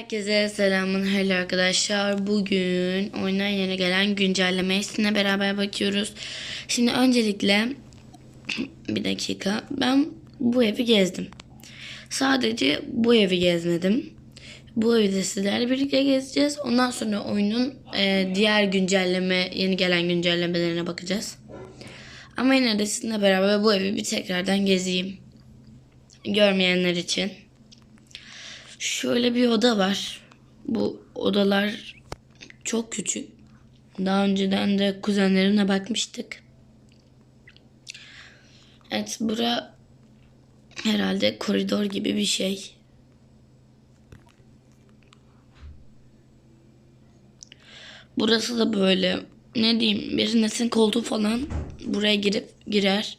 Herkese selamun hello arkadaşlar. Bugün oyundan yeni gelen güncellemeye sizinle beraber bakıyoruz. Şimdi öncelikle bir dakika ben bu evi gezdim. Sadece bu evi gezmedim. Bu evi de sizlerle birlikte gezeceğiz. Ondan sonra oyunun e, diğer güncelleme, yeni gelen güncellemelerine bakacağız. Ama yine de sizinle beraber bu evi bir tekrardan gezeyim. Görmeyenler için. Şöyle bir oda var. Bu odalar çok küçük. Daha önceden de kuzenlerimle bakmıştık. Evet bura herhalde koridor gibi bir şey. Burası da böyle ne diyeyim bir nesin koltuğu falan buraya girip girer.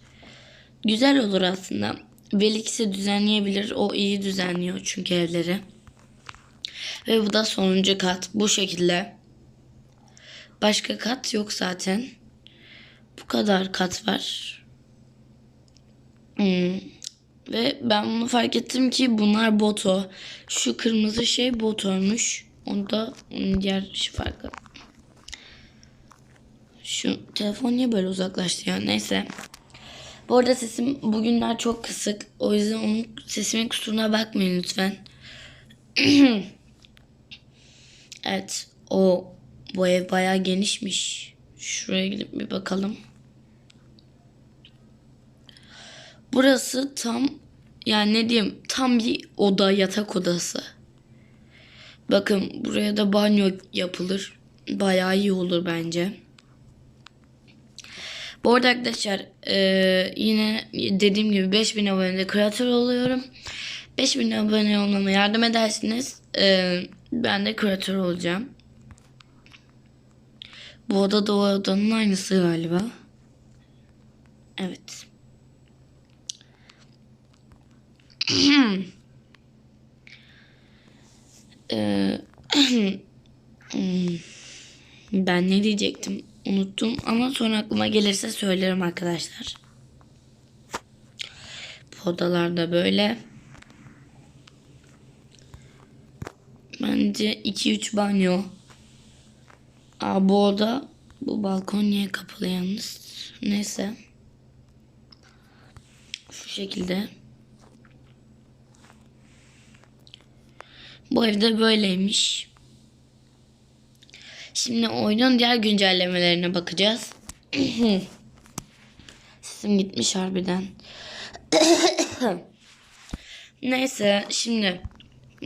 Güzel olur aslında. Velix'i düzenleyebilir. O iyi düzenliyor çünkü evleri. Ve bu da sonuncu kat. Bu şekilde. Başka kat yok zaten. Bu kadar kat var. Hmm. Ve ben bunu fark ettim ki bunlar boto. Şu kırmızı şey botoymuş. Onda onun diğer şey farkı. Şu telefon niye böyle uzaklaştı ya? Neyse. Bu arada sesim bugünler çok kısık. O yüzden onun sesimin kusuruna bakmayın lütfen. evet. O bu ev bayağı genişmiş. Şuraya gidip bir bakalım. Burası tam yani ne diyeyim tam bir oda yatak odası. Bakın buraya da banyo yapılır. Bayağı iyi olur bence. Bu arada arkadaşlar e, yine dediğim gibi 5000 abonede kreatör oluyorum. 5000 abone olmama yardım edersiniz. E, ben de kreatör olacağım. Bu oda da o odanın aynısı galiba. Evet. Eee, ben ne diyecektim? Unuttum ama sonra aklıma gelirse söylerim arkadaşlar. Bu odalarda böyle. Bence 2-3 banyo. Aa, bu oda bu balkon niye kapalı yalnız? Neyse. Şu şekilde. Bu evde böyleymiş. Şimdi oyunun diğer güncellemelerine bakacağız. Sesim gitmiş harbiden. Neyse şimdi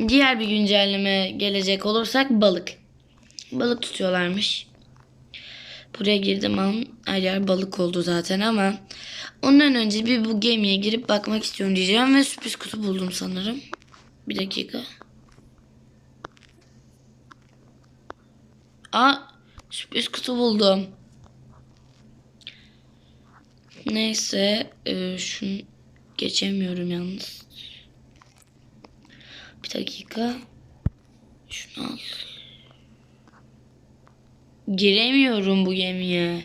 diğer bir güncelleme gelecek olursak balık. Balık tutuyorlarmış. Buraya girdim an her yer balık oldu zaten ama ondan önce bir bu gemiye girip bakmak istiyorum diyeceğim ve sürpriz kutu buldum sanırım. Bir dakika. Aa sürpriz kutu buldum. Neyse e, şunu geçemiyorum yalnız. Bir dakika. Şunu al. Giremiyorum bu gemiye.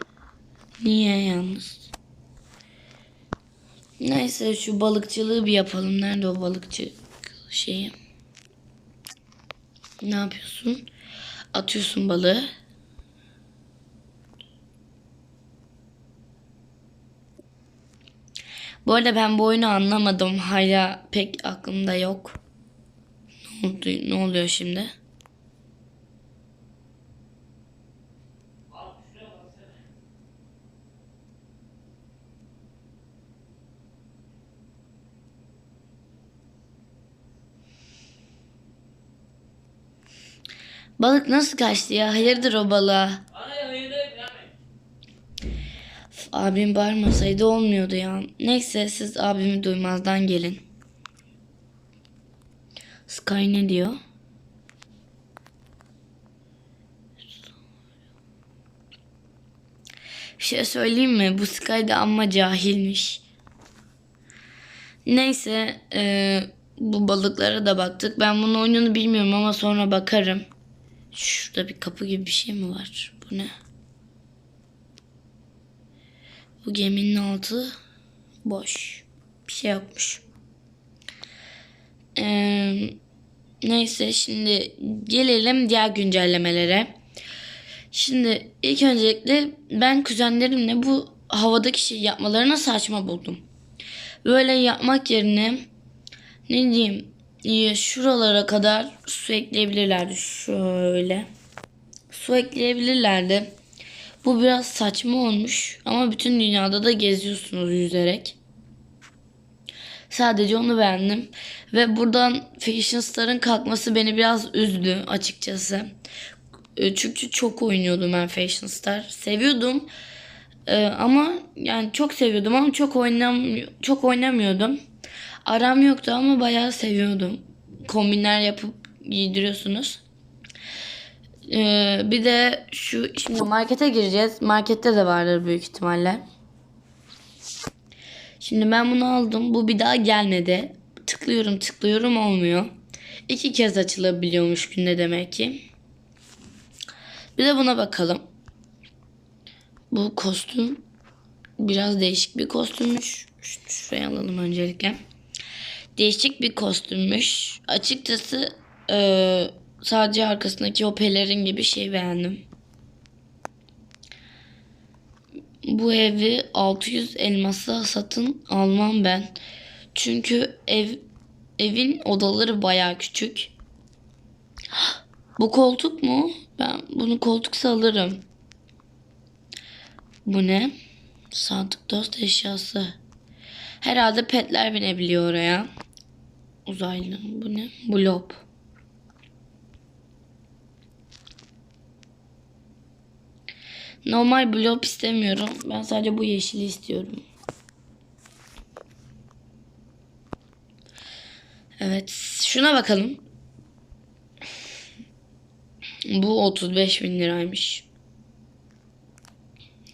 Niye yalnız? Neyse şu balıkçılığı bir yapalım. Nerede o balıkçı şeyi? Ne yapıyorsun? Atıyorsun balığı. Bu arada ben bu oyunu anlamadım. Hala pek aklımda yok. Ne oldu? Ne oluyor şimdi? Balık nasıl kaçtı ya? Hayırdır o balığa? Üf, Abim bağırmasaydı olmuyordu ya. Neyse siz abimi duymazdan gelin. Sky ne diyor? Bir şey söyleyeyim mi? Bu Sky de amma cahilmiş. Neyse e, bu balıklara da baktık. Ben bunun oyununu bilmiyorum ama sonra bakarım. Şurada bir kapı gibi bir şey mi var? Bu ne? Bu geminin altı boş. Bir şey yokmuş. Ee, Neyse şimdi gelelim diğer güncellemelere. Şimdi ilk öncelikle ben kuzenlerimle bu havadaki şey yapmalarına saçma buldum. Böyle yapmak yerine ne diyeyim şuralara kadar su ekleyebilirlerdi şöyle. Su ekleyebilirlerdi. Bu biraz saçma olmuş ama bütün dünyada da geziyorsunuz yüzerek. Sadece onu beğendim. Ve buradan Fashion Star'ın kalkması beni biraz üzdü açıkçası. E, Çünkü çok oynuyordum ben Fashion Star. Seviyordum. E, ama yani çok seviyordum ama çok oynam çok oynamıyordum. Aram yoktu ama bayağı seviyordum. Kombinler yapıp giydiriyorsunuz. E, bir de şu şimdi markete gireceğiz. Markette de vardır büyük ihtimalle. Şimdi ben bunu aldım. Bu bir daha gelmedi. Tıklıyorum tıklıyorum olmuyor. İki kez açılabiliyormuş günde demek ki. Bir de buna bakalım. Bu kostüm biraz değişik bir kostümmüş. Şuraya alalım öncelikle. Değişik bir kostümmüş. Açıkçası eee, sadece arkasındaki o pelerin gibi şey beğendim. Bu evi 600 elmasa satın almam ben. Çünkü ev evin odaları baya küçük. Bu koltuk mu? Ben bunu koltuksa alırım. Bu ne? Sadık dost eşyası. Herhalde petler binebiliyor oraya. Uzaylı. Bu ne? Blob. Normal blob istemiyorum. Ben sadece bu yeşili istiyorum. Evet. Şuna bakalım. Bu 35 bin liraymış.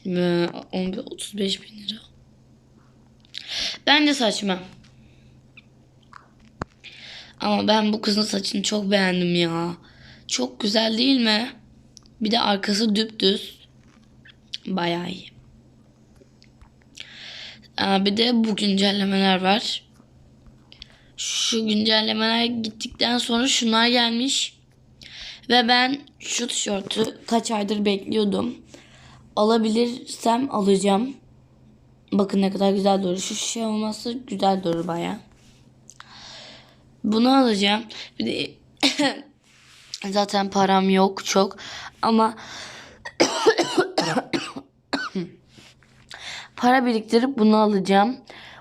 Ve 11 35 bin lira. Bence saçma. Ama ben bu kızın saçını çok beğendim ya. Çok güzel değil mi? Bir de arkası düpdüz. Bayağı iyi. Aa, bir de bu güncellemeler var. Şu güncellemeler gittikten sonra şunlar gelmiş. Ve ben şu tişörtü kaç aydır bekliyordum. Alabilirsem alacağım. Bakın ne kadar güzel durur. Şu şey olması güzel durur baya. Bunu alacağım. Bir de zaten param yok çok. Ama para biriktirip bunu alacağım.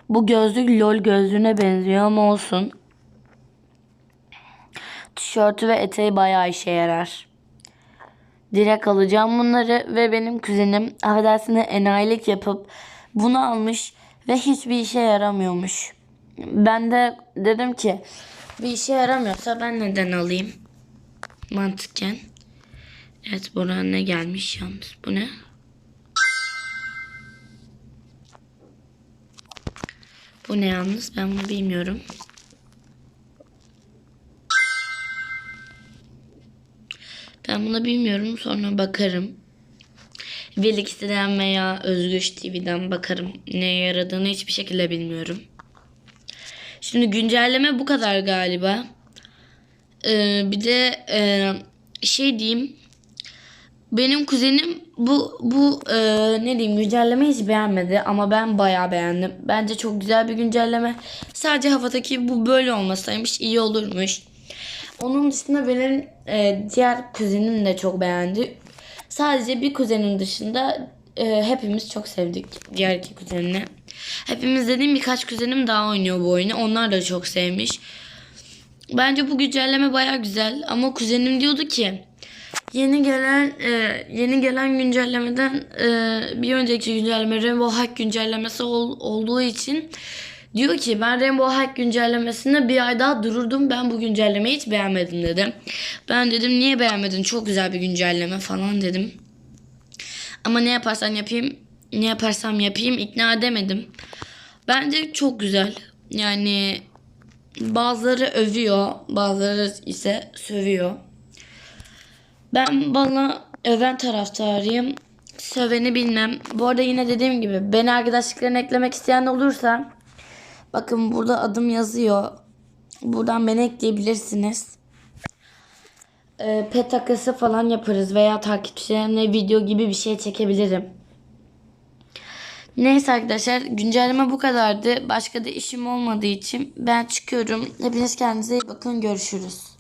Bu gözlük lol gözlüğüne benziyor ama olsun. Tişörtü ve eteği bayağı işe yarar. Direkt alacağım bunları ve benim kuzenim affedersiniz enayilik yapıp bunu almış ve hiçbir işe yaramıyormuş. Ben de dedim ki bir işe yaramıyorsa ben neden alayım? Mantıken. Evet buraya ne gelmiş yalnız. Bu ne? Bu ne yalnız? Ben bunu bilmiyorum. Ben bunu bilmiyorum. Sonra bakarım. Velix'ten veya Özgüç TV'den bakarım. Neye yaradığını hiçbir şekilde bilmiyorum. Şimdi güncelleme bu kadar galiba. Ee, bir de e, şey diyeyim. Benim kuzenim bu bu e, ne diyeyim güncelleme hiç beğenmedi ama ben bayağı beğendim. Bence çok güzel bir güncelleme. Sadece havadaki bu böyle olmasaymış iyi olurmuş. Onun dışında benim e, diğer kuzenim de çok beğendi. Sadece bir kuzenim dışında e, hepimiz çok sevdik diğer iki kuzenini. Hepimiz dediğim birkaç kuzenim daha oynuyor bu oyunu. Onlar da çok sevmiş. Bence bu güncelleme baya güzel ama kuzenim diyordu ki yeni gelen e, yeni gelen güncellemeden e, bir önceki güncelleme Rainbow Hack güncellemesi ol- olduğu için diyor ki ben Rainbow Hack güncellemesinde bir ay daha dururdum ben bu güncellemeyi hiç beğenmedim dedim. Ben dedim niye beğenmedin çok güzel bir güncelleme falan dedim. Ama ne yaparsan yapayım ne yaparsam yapayım ikna edemedim. Bence çok güzel. Yani bazıları övüyor, bazıları ise sövüyor. Ben bana öven taraftarıyım. Söveni bilmem. Bu arada yine dediğim gibi beni arkadaşlıklarına eklemek isteyen olursa bakın burada adım yazıyor. Buradan beni ekleyebilirsiniz. e, pet takası falan yaparız veya takipçilerimle video gibi bir şey çekebilirim. Neyse arkadaşlar güncelleme bu kadardı. Başka da işim olmadığı için ben çıkıyorum. Hepiniz kendinize iyi bakın. Görüşürüz.